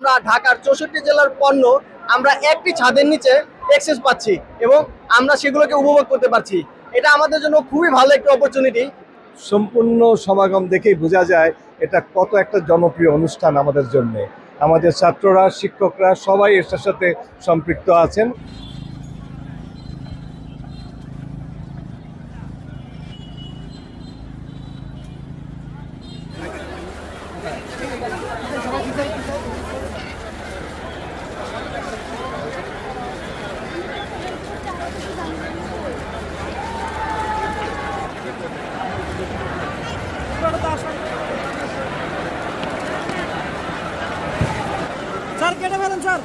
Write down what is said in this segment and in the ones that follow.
আমরা ঢাকার চৌষট্টি জেলার পণ্য আমরা একটি ছাদের নিচে এক্সেস পাচ্ছি এবং আমরা সেগুলোকে উপভোগ করতে পারছি। এটা আমাদের জন্য খুবই ভালো একটা অপরচুনিটি সম্পূর্ণ সমাগম দেখেই বোঝা যায় এটা কত একটা জনপ্রিয় অনুষ্ঠান আমাদের জন্য। আমাদের ছাত্ররা, শিক্ষকরা সবাই এটার সাথে সম্পৃক্ত আছেন। স্যার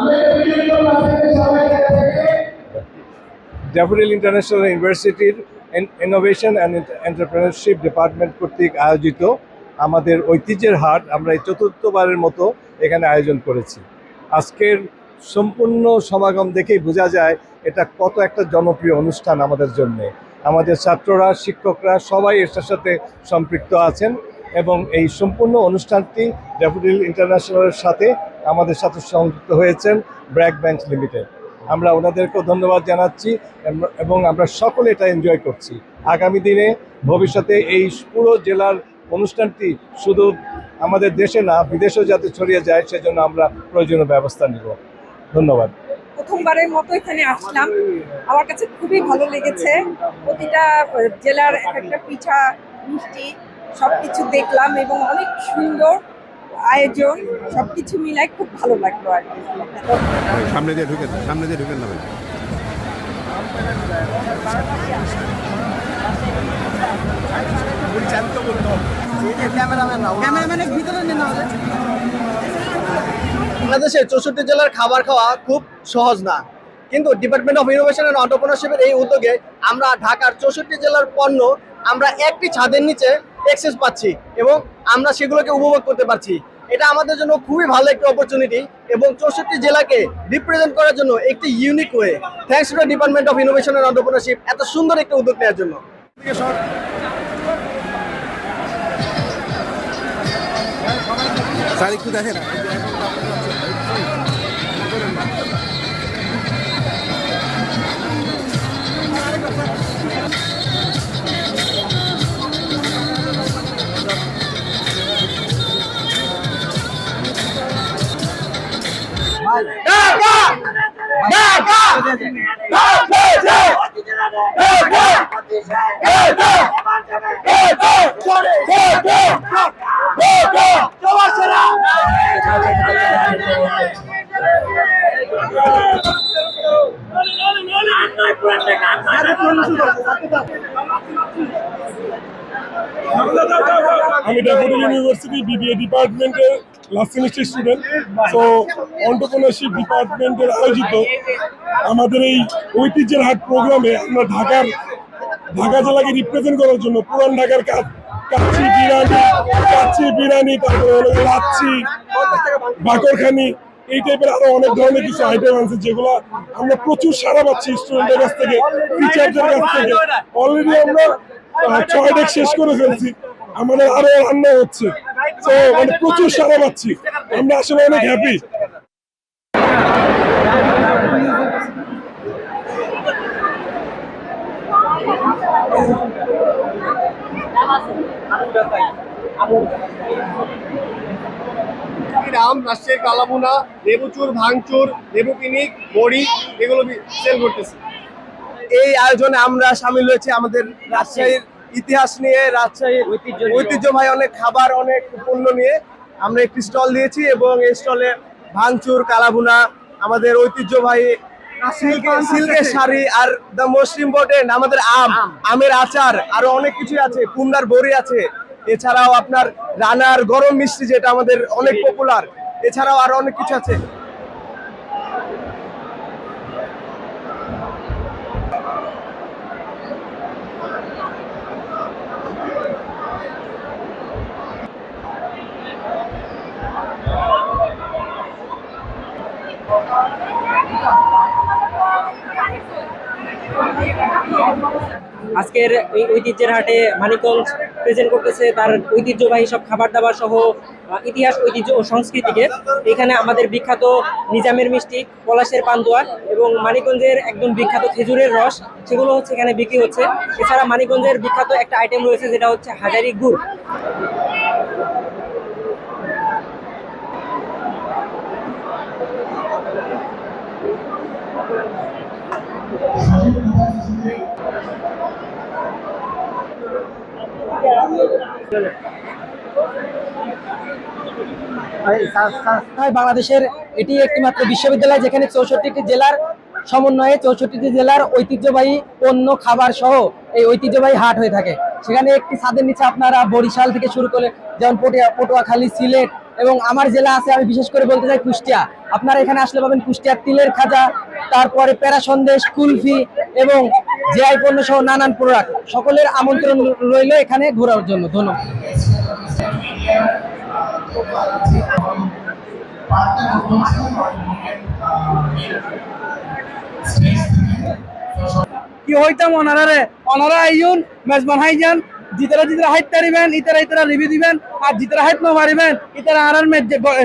আমরা সবাই ড্যাফোডিল ইন্টারন্যাশনাল ইউনিভার্সিটির ইনোভেশন অ্যান্ড এন্টারপ্রেনারশিপ ডিপার্টমেন্ট কর্তৃক আয়োজিত আমাদের ঐতিহ্যের হাট আমরা এই চতুর্থবারের মতো এখানে আয়োজন করেছি। আজকের সম্পূর্ণ সমাগম দেখেই বোঝা যায় এটা কত একটা জনপ্রিয় অনুষ্ঠান আমাদের জন্যে। আমাদের ছাত্ররা, শিক্ষকরা সবাই এটার সাথে সম্পৃক্ত আছেন এবং এই সম্পূর্ণ অনুষ্ঠানটি ড্যাফোডিল ইন্টারন্যাশনালের সাথে আমাদের সাথে সংযুক্ত হয়েছেন ব্র্যাক ব্যাংক লিমিটেড। আমরা ওনাদেরকেও ধন্যবাদ জানাচ্ছি এবং আমরা সকলে এটা এনজয় করছি। আগামী দিনে ভবিষ্যতে এই পুরো জেলার অনুষ্ঠানটি শুধু আমাদের দেশে না, বিদেশেও যাতে ছড়িয়ে যায়, সেজন্য আমরা প্রয়োজনীয় ব্যবস্থা নিব। ধন্যবাদ। প্রথমবারের মতো এখানে আসলাম। আমার কাছে খুবই ভালো লেগেছে। প্রতিটা জেলার এক একটা পিঠা, মিষ্টি, সবকিছু দেখলাম এবং অনেক সুন্দর আয়োজন সবকিছু মিলাই খুব ভালো লাগল আর কি। সামনে দিয়ে ঢুকেন সামনে দিয়ে ঢুকেন না ভাই বাংলাদেশের চৌষট্টি জেলার খাবার খাওয়া খুব সহজ না। কিন্তু ডিপার্টমেন্ট অফ ইনোভেশন অ্যান্ড অন্টারপ্রেনারশিপের এই উদ্যোগে আমরা ঢাকার চৌষট্টি জেলার পণ্য আমরা একটি ছাদের নিচে এক্সেস পাচ্ছি এবং আমরা সেগুলোকে উপভোগ করতে পারছি। এটা আমাদের জন্য খুবই ভালো একটি অপরচুনিটি এবং চৌষট্টি জেলাকে রিপ্রেজেন্ট করার জন্য একটি unique way thanks to department of innovation and entrepreneurship এত সুন্দর একটি উদ্যোগ নেওয়ার জন্য। স্যার, একটু দেখেন। ড্যাফোডিল ইউনিভার্সিটি বিবিএ ডিপার্টমেন্টের last semester student so entrepreneurship ডিপার্টমেন্টের আয়োজিত আমাদের এই ঐতিহ্যের হাট প্রোগ্রামে আমরা ঢাকার, ঢাকা জেলাকে রিপ্রেজেন্ট করার জন্য পুরান ঢাকার কা- কাচ্চি বিরিয়ানি কাচ্চি বিরিয়ানি, তারপরে হলো লাচ্ছি, বাকরখানি, এই টাইপের আরও অনেক ধরনের কিছু আইটেম আছে যেগুলো আমরা প্রচুর সারা পাচ্ছি স্টুডেন্টের কাছ থেকে টিচারদের কাছ থেকে। অলরেডি আমরা ছয় ডেক শেষ করে ফেলছি। আমাদের আরও রান্না হচ্ছে। তো মানে প্রচুর সারা পাচ্ছি। আমরা আসলে অনেক হ্যাপি রাম রাজশাহীর কালাবুনা লেবুচুর ভাঙচুর লেবু পিনিক বড়ি এগুলো সেল করতেছে। এই আয়োজনে আমরা সামিল হয়েছি আমাদের রাজশাহীর ইতিহাস নিয়ে রাজশাহীর ঐতিহ্যবাহী অনেক খাবার অনেক পণ্য নিয়ে আমরা একটি স্টল দিয়েছি এবং এই স্টলে ভাঙচুর কালাভুনা আমাদের ঐতিহ্যবাহী সিল্কের- সিল্কের শাড়ি আর দ্য মোস্ট ইম্পর্টেন্ট আমাদের আম। আমের আচার আরও অনেক কিছু আছে কুমড়ার বড়ি আছে। এছাড়াও আপনার রানার গরম মিষ্টি যেটা আমাদের অনেক পপুলার এছাড়াও আরও অনেক কিছু আছে। আজকের এই ঐতিহ্যের হাটে মানিকগঞ্জ প্রেজেন্ট করতেছে তার ঐতিহ্যবাহী সব খাবার দাবার সহ ইতিহাস, ঐতিহ্য ও সংস্কৃতিকে। এখানে আমাদের বিখ্যাত নিজামের মিষ্টি, পলাশের পান্তুয়ার এবং মানিকগঞ্জের একদম বিখ্যাত খেজুরের রস, সেগুলো হচ্ছে এখানে বিক্রি হচ্ছে। এছাড়া মানিকগঞ্জের বিখ্যাত একটা আইটেম রয়েছে, যেটা হচ্ছে হাজারি গুড়। বাংলাদেশের এটি একটি মাত্র বিশ্ববিদ্যালয় যেখানে চৌষট্টিটি জেলার সমন্বয়ে চৌষট্টিটি জেলার ঐতিহ্যবাহী পণ্য, খাবার সহ এই ঐতিহ্যবাহী হাট হয়ে থাকে। সেখানে একটি ছাদের নিচে আপনারা বরিশাল থেকে শুরু করে যেমন পটিয়া পটুয়াখালী, সিলেট এবং আমার জেলা আছে, আমি বিশেষ করে বলতে চাই কুষ্টিয়া। আপনারা এখানে আসলে পাবেন কুষ্টিয়ার তিলের খাজা, তারপরে প্যারা সন্দেশ, কুলফি এবং জেআই পণ্য সহ নানান প্রোডাক্ট। সকলের আমন্ত্রণ রইল এখানে ঘোরার জন্য। ধন্যবাদ। কি হইতাম ওনারা ওনারা আইন মেজবান হাই যান, জিতারা জিতারা হাইট পারিবেন ইতারা ইতারা রিভিউ দিবেন, আর জিতারা হাইট না পারিবেন ইতারা আরার মে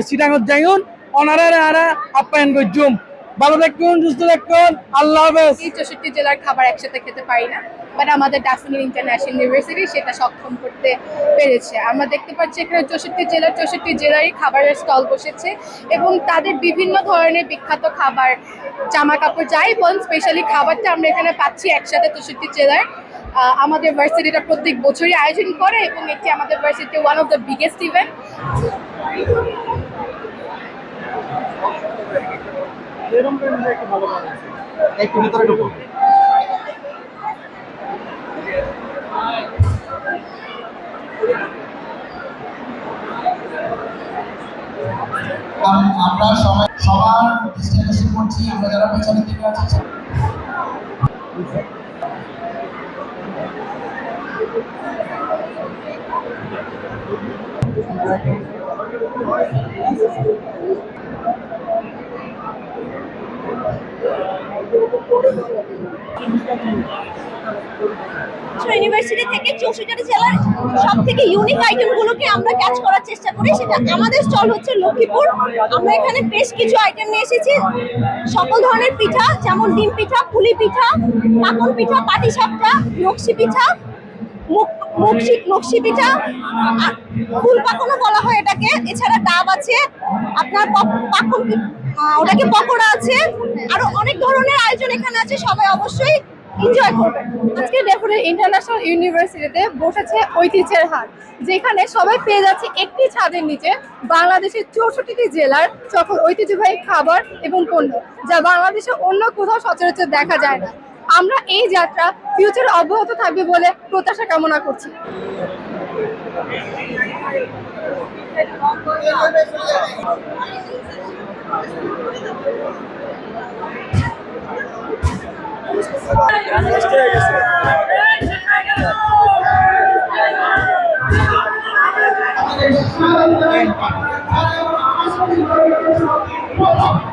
সিটাঙ্গত যাইউন ওনারা আরা আপ্যায়ন করজুম ভালো দেখুন সুস্থ দেখুন আল্লাহ হাফেজ। চৌষট্টি জেলার খাবার একসাথে খেতে পারি না বাট আমাদের ডাফিনি ইন্টারন্যাশনাল ইউনিভার্সিটি সেটা সক্ষম করতে পেরেছে। আমরা দেখতে পাচ্ছি এখানে চৌষট্টি জেলার চৌষট্টি জেলারই খাবারের স্টল বসেছে, এবং তাদের বিভিন্ন ধরনের বিখ্যাত খাবার জামা কাপড় যাই বলুন স্পেশালি খাবারটা আমরা এখানে পাচ্ছি একসাথে চৌষট্টি জেলার। আমাদের ভার্সিটিটা প্রত্যেক বছরই আয়োজন করে, এবং এটি আমাদের varsity one of the biggest event কারণ আমরা সবাই সবার দৃষ্টি করছি আমরা যারা পেছনের দিকে আছি ইউনিভার্সিটি থেকে চৌষট্টি জেলার সব থেকে ইউনিক আইটেমগুলোকে আমরা ক্যাচ করার চেষ্টা করি। সেটা আমাদের স্টল হচ্ছে লক্ষ্মীপুর। আমরা এখানে বেশ কিছু আইটেম নিয়ে এসেছি। ধরনের পিঠা, যেমন ডিম পিঠা পিঠা ফুল বলা হয় এটাকে। এছাড়া ডাব আছে, আপনার ওটাকে পকোড়া আছে অনেক ধরনের আয়োজন এখানে আছে, সবাই অবশ্যই এনজয় আজকে ইন্টারন্যাশনাল ইউনিভার্সিটিতে বসেছে ঐতিহ্যের হাট যেখানে সবাই পেয়ে যাচ্ছে একটি ছাদের নিচে বাংলাদেশের চৌষট্টিটি জেলার সকল ঐতিহ্যবাহী খাবার এবং পণ্য, যা বাংলাদেশে অন্য কোথাও সচরাচর দেখা যায় না। আমরা এই যাত্রা ফিউচার অব্যাহত থাকবে বলে প্রত্যাশা কামনা করছি Thank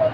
you.